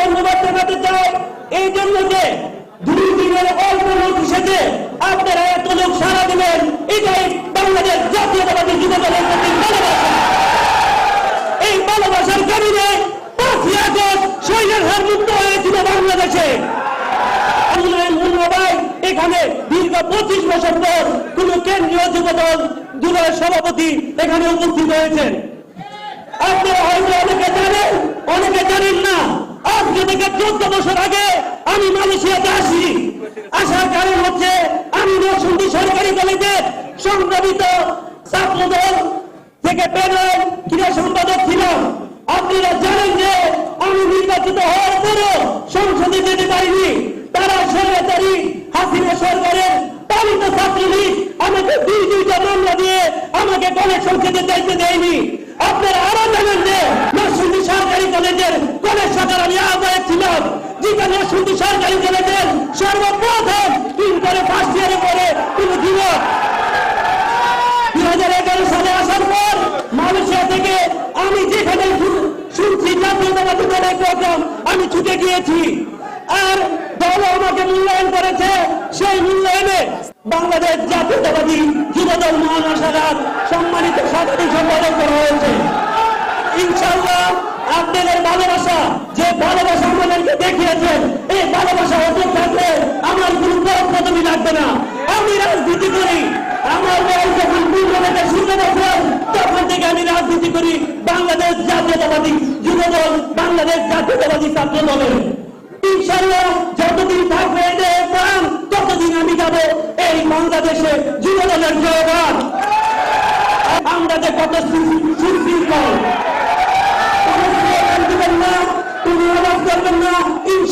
ধন্যবাদ জানাতে চাই। এই জন্য যে দুই দিনের অল্প লোক এসেছে আপনারা এত লোক সারা দিলেন এটাই বাংলাদেশ জাতীয়তাবাদী যুব দলের প্রতি ভালোবাসা। এই ভালোবাসার কারণে পাঁচই আগস্ট শৈলের হার মুক্ত এখানে দীর্ঘ পঁচিশ বছর পর কোন কেন্দ্রীয় যুবদল যুবের সভাপতি এখানে উপস্থিত হয়েছেন। আপনারা হয়তো অনেকে জানেন অনেকে জানেন না আজকে থেকে চোদ্দ বছর আগে আমি মালয়েশিয়াতে আসি আসার কারণ হচ্ছে আমি নরসিংদী সরকারি কলেজের সংগ্রামিত ছাত্রদল থেকে প্যানেল ক্রীড়া সম্পাদক ছিলাম আপনারা জানেন যে আমি নির্বাচিত হওয়ার পরও সংসদে যেতে পারিনি। তারা সরকারি হাসিনা সরকারের পালিত ছাত্রলীগ আমাকে দুই দুইটা মামলা দিয়ে আমাকে কলেজ সংসদে যাইতে দেয়নি। আপনারা আরও জানেন যে নরসিংদী সরকারি কলেজের কলেজ আমি আহ্বায়ক ছিলাম যেটা নরসিংদী সরকারি কলেজের সর্বপ্রথম তিন করে ফার্স্ট ইয়ারে পরে কোনো যুবক। দুই হাজার এগারো সালে আসার পর মালয়েশিয়া থেকে আমি যেখানে শুনছি জাতীয়তাবাদী দলের প্রোগ্রাম আমি ছুটে গিয়েছি। আর দল আমাকে মূল্যায়ন করেছে, সেই মূল্যায়নে বাংলাদেশ জাতীয়তাবাদী যুবদল মহানসার সম্মানিত সাধারণ সম্পাদক করা হয়েছে ইনশাল্লাহ আপনাদের ভালোবাসা, যে ভালোবাসা আমাদেরকে দেখিয়েছেন, এই ভালোবাসা হতে থাকলে আমার কোনো পদবি লাগবে না। আমি রাজনীতি করি বাংলাদেশ যতদিন থাকবে ততদিন আমি এই বাংলাদেশে আমরা যে কত সুশৃঙ্খল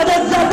ወደዛ